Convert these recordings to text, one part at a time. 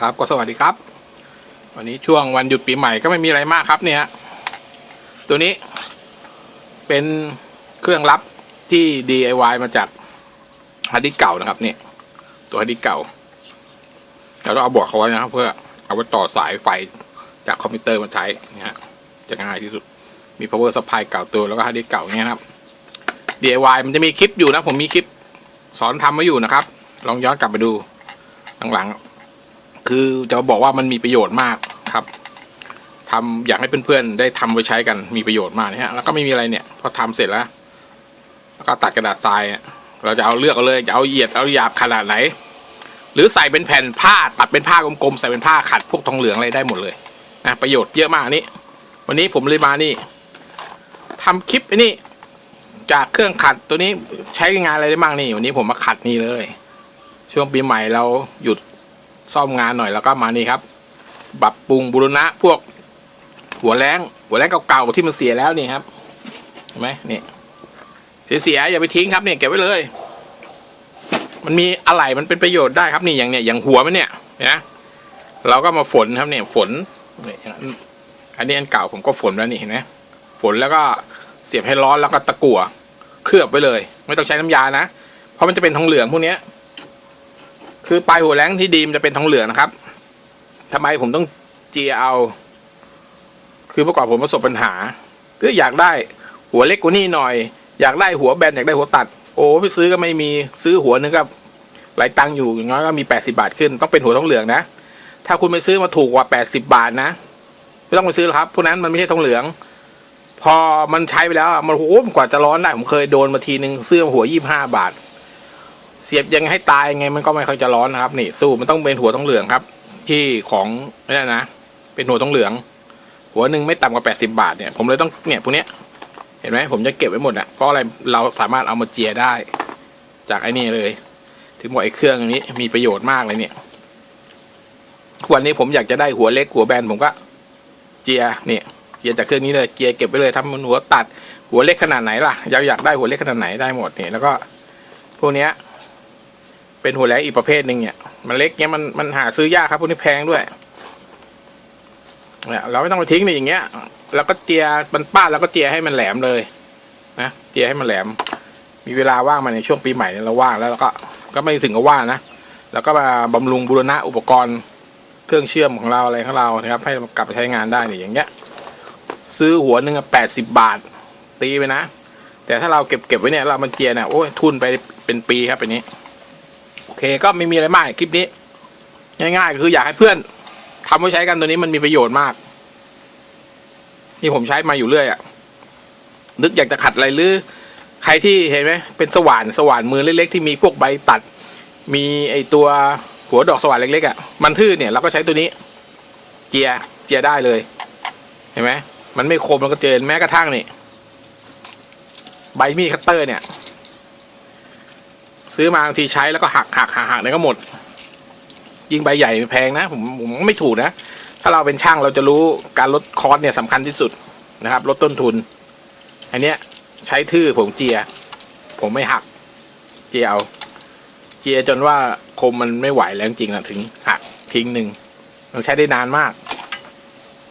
ครับ ก็สวัสดีครับ วันนี้ช่วงวันหยุดปีใหม่ก็ไม่มีอะไรมากครับเนี่ย ตัวนี้เป็นเครื่องรับที่ DIY มาจากฮาร์ดดิสก์เก่านะครับเนี่ยตัวฮาร์ดดิสก์เก่าเราต้องเอาบอร์ดเขาไว้นะครับ เพื่อเอาไว้ต่อสายไฟจากคอมพิวเตอร์มาใช้นะฮะจะง่ายที่สุดมี power supply เก่าตัวแล้วก็ฮาร์ดดิสก์เก่าเนี่ยครับ DIY มันจะมีคลิปอยู่นะ ผมมีคลิปสอนทำไว้อยู่นะครับ ลองย้อนกลับไปดูหลังๆ คือจะบอกว่ามันมีประโยชน์มากครับทำอยากให้เพื่อนๆได้ทำไว้ใช้กันมีประโยชน์มากนะฮะแล้วก็ไม่มีอะไรเนี่ย พอทำเสร็จแล้วแล้วก็ตัดกระดาษทรายเราจะเอาเลือกเอาเลยจะเอาเหยียดเอาหยาบขนาดไหน หรือใส่เป็นแผ่นผ้าตัดเป็นผ้ากลมๆใส่เป็นผ้าขัดพวกทองเหลืองอะไรได้หมดเลยนะประโยชน์เยอะมากอันนี้ วันนี้ผมเลยมานี่ทำคลิปไอ้นี่จากเครื่องขัดตัวนี้ใช้งานอะไรได้บ้างนี่วันนี้ผมมาขัดนี่เลย ช่วงปีใหม่เราหยุด ซ่อมงานหน่อยแล้วก็มานี่ครับปรับปรุงบูรณะพวก หัวแรงหัวแรงเก่าๆที่มันเสียแล้วนี่ครับเห็นไหมนี่เสียๆอย่าไปทิ้งครับเนี่ยเก็บไว้เลย มันมีอะไรมันเป็นประโยชน์ได้ครับนี่อย่างเนี่ยอย่างหัวมันเนี่ยนะเราก็มาฝนครับเนี่ยฝนเนี่ยอันนี้อันเก่าผมก็ฝนแล้วนี่เห็นไหมฝนแล้วก็เสียบให้ร้อนแล้วก็ตะกั่วเคลือบไว้เลย ไม่ต้องใช้น้ำยานะ เพราะมันจะเป็นทองเหลืองพวกเนี้ย คือปลายหัวแรงที่ดีมันจะเป็นทองเหลืองนะครับทำไมผมต้องเจียเอา คือเมื่อก่อนผมประสบปัญหาก็อยากได้หัวเล็กกว่านี้หน่อย อยากได้หัวแบนอยากได้หัวตัด โอ้ไปซื้อก็ไม่มีซื้อหัวนึงก็หลายตังค์อยู่อย่างน้อยก็มีแปดสิบาทขึ้น ต้องเป็นหัวทองเหลืองนะ ถ้าคุณไปซื้อมาถูกกว่าแปดสิบาทนะไม่ต้องไปซื้อครับพวกนั้นมันไม่ใช่ทองเหลือง พอมันใช้ไปแล้วมันโอ้กว่าจะร้อนได้ผมเคยโดนมาทีนึงซื้อหัวยี่ห้าบาท เสียบยังให้ตายยังไงมันก็ไม่ค่อยจะร้อนนะครับ นี่สู้มันต้องเป็นหัวทองเหลืองครับ ที่ของนี่นะเป็นหัวทองเหลือง หัวหนึ่งไม่ต่ำกว่าแปดสิบาทเนี่ยผมเลยต้องเนี่ยพวกเนี้ยเห็นไหมผมจะเก็บไว้หมดอะเพราะอะไรเราสามารถเอามาเจียได้ จากไอ้นี่เลย ถึงบอกไอ้เครื่องนี้มีประโยชน์มากเลยเนี่ยวันนี้ผมอยากจะได้หัวเล็กหัวแบนผมก็เจียเนี่ยเจียจากเครื่องนี้เลยเจียเก็บไว้เลยทำมันหัวตัดหัวเล็กขนาดไหนล่ะเราอยากได้หัวเล็กขนาดไหนได้หมดเนี่ยแล้วก็พวกเนี้ย เป็นหัวแหลอีกประเภทหนึ่งเนี่ย มันเล็กเนี้ยมันมันหาซื้อยากครับพวกนี้แพงด้วยเนี่ยเราไม่ต้องไปทิ้งเลยอย่างเงี้ยแล้วก็เจียมันป้าดแล้วก็เจียให้มันแหลมเลยนะเจียให้มันแหลม มีเวลาว่างมาในช่วงปีใหม่เนี่ยเราว่างแล้วเราก็ ก็ไม่ถึงกับว่างนะแล้วก็มาบำรุงบูรณะอุปกรณ์เครื่องเชื่อมของเราอะไรของเรานะครับ ให้กลับไปใช้งานได้เนี่ยอย่างเงี้ย ซื้อหัวหนึ่งแปดสิบบาท ตีไปนะ แต่ถ้าเราเก็บเก็บไว้เนี่ยเรามันเจียเนี่ยโอ้ยทุนไปเป็นปีครับอันนี้ โอเคก็ไม่มีอะไรมากคลิปนี้ ง่ายๆ คืออยากให้เพื่อนทำไว้ใช้กันตัวนี้มันมีประโยชน์มากนี่ผมใช้มาอยู่เรื่อยอะนึกอยากจะขัดอะไรหรือ ใครที่เห็นไหมเป็นสว่านสว่านมือเล็กๆที่มีพวกใบตัด มีไอตัวหัวดอกสว่านเล็กๆอะ่ะมันทื่อเนี่ยเราก็ใช้ตัวนี้ เจียเจียได้เลย เห็นไหมมันไม่คมมันก็เจอแม้กระทั่งนี่ใบมีดคัตเตอร์เนี่ย ซื้อมาบางทีใช้แล้วก็หักหักหักหักเนี่ยก็หมด ยิ่งใบใหญ่แพงนะ ผมผมไม่ถูกนะ ถ้าเราเป็นช่างเราจะรู้การลดคอสเนี่ยสำคัญที่สุดนะครับ ลดต้นทุน อันเนี้ย ใช้ทื่อผมเจีย ผมไม่หัก เจียเอาเจียจนว่าคมมันไม่ไหวแล้วจริงๆนะถึงหักทิ้งหนึ่งมันใช้ได้นานมาก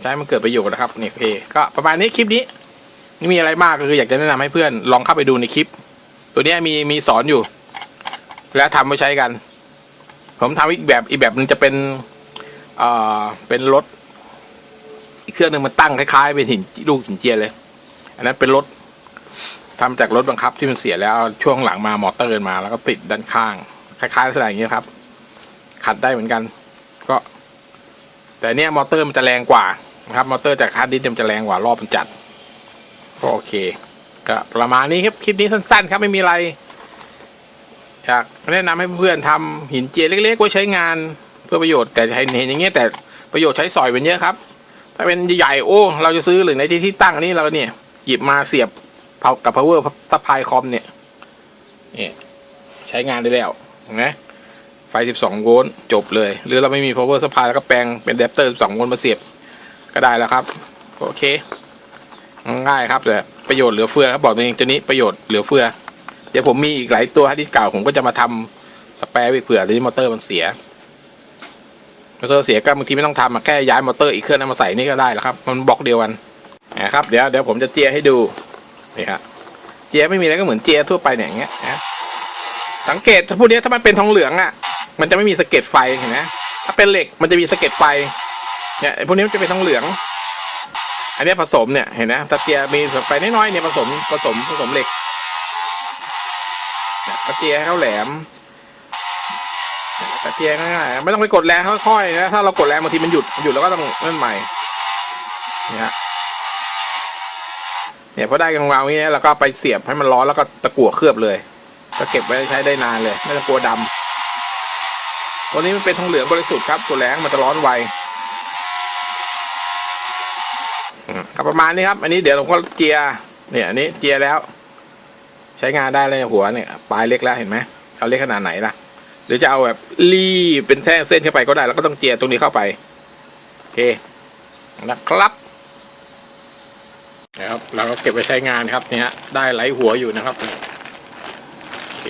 ใช้มันเกิดประโยชน์นะครับนี่โอเคก็ประมาณนี้คลิปนี้ไม่มีอะไรมากก็คืออยากจะแนะนำให้เพื่อนลองเข้าไปดูในคลิป ตัวนี้มีมีสอนอยู่ แล้วทำไว้ใช้กัน ผมทำอีกแบบอีกแบบหนึงจะเป็นเอ่อเป็นรถอีกเครื่องหนึ่งมันตั้งคล้ายๆเป็นหินลูกหินเจียเลย อันนั้นเป็นรถทำจากรถบังคับที่มันเสียแล้วช่วงหลังมามอเตอร์มา แล้วก็ติดด้านข้าง คล้ายๆลักษณะอย่างเงี้ยครับ ขัดได้เหมือนกัน ก็ แต่เนี้ยมอเตอร์มันจะแรงกว่านะครับ มอเตอร์จากฮาร์ดดิสก์มันจะแรงกว่ารอบมันจัด ก็โอเค ก็ประมาณนี้ครับคลิปนี้สั้นๆ ครับไม่มีอะไร อยากแนะนำให้เพื่อนๆทำหินเจียเล็กๆไว้ใช้งานเพื่อประโยชน์แต่เห็นอย่างเงี้ยแต่ประโยชน์ใช้สอยเป็นเยอะครับ ถ้าเป็นใหญ่ๆโอ้ เราจะซื้อหรือในที่ที่ตั้งนนี้เราเนี่ย หยิบมาเสียบกับ power supply คอมเนี่ยเนี่ยใช้งานได้แล้วนไหมไฟ 12 โวลต์จบเลย หรือเราไม่มี power supply แล้วก็แปลงเป็นแดปเตอร์ 12 โวลต์มาเสียบก็ได้แล้วครับ โอเค ง่ายครับแต่ประโยชน์เหลือเฟือครับบอกตัวเองตัวนี้ประโยชน์เหลือเฟือ เดี๋ยวผมมีอีกหลายตัวฮาร์ดดิสก์เก่าผมก็จะมาทำสแปร์ไว้เผื่อที่มอเตอร์มันเสียมอเตอร์เสียก็บางทีไม่ต้องทำแค่ย้ายมอเตอร์อีกเครื่องนั้นมาใส่นี่ก็ได้แล้วครับ มันบล็อกเดียวกันนะครับเดี๋ยวเดี๋ยวผมจะเจียให้ดูนี่ครับเจียไม่มีอะไรก็เหมือนเจียทั่วไปเนี่ยอย่างเงี้ยนะสังเกตถ้าพวกเนี้ยถ้ามันเป็นทองเหลืองอะ มันจะไม่มีสะเก็ดไฟเห็นไหมถ้าเป็นเหล็กมันจะมีสะเก็ดไฟเนี่ยพวกนี้มันจะเป็นทองเหลือง อันนี้ผสมเนี่ยเห็นไหมตะเกียมีสไฟน้อยๆเนี่ยผสมผสมผสมเหล็ก ตะเกียให้เขาแหลมเนี่ยตะเกียง่ายๆไม่ต้องไปกดแรงค่อยๆนะถ้าเรากดแรงบางทีมันหยุดหยุดแล้วก็ต้องเล่นใหม่เนี่ยเนี่ยพอได้กลางวางนี้เนี่ยเราก็ไปเสียบให้มันร้อนแล้วก็ตะกั่วเคลือบเลย ก็เก็บไว้ใช้ได้นานเลย ไม่ต้องกลัวดำตัวนี้มันเป็นทองเหลืองบริสุทธิ์ครับตัวแรงมันจะร้อนไวอืมก็ประมาณนี้ครับ อันนี้เดี๋ยวผมก็เจียร์เนี่ยอันนี้เจียร์แล้ว ใช้งานได้เลยหัวเนี่ยปลายเล็กแล้วเห็นไหมเอาเล็กขนาดไหนล่ะ หรือจะเอาแบบรีบเป็นแท่งเส้นเข้าไปก็ได้ แล้วก็ต้องเจียตรงนี้เข้าไปโอเคนะครับนะครับเราก็เก็บไว้ใช้งานครับเนี่ยได้ไหลหัวอยู่นะครับโอเค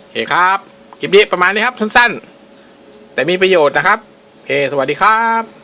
โอเคครับคลิปนี้ประมาณนี้ครับสั้นๆ แต่มีประโยชน์นะครับโอเคสวัสดีครับ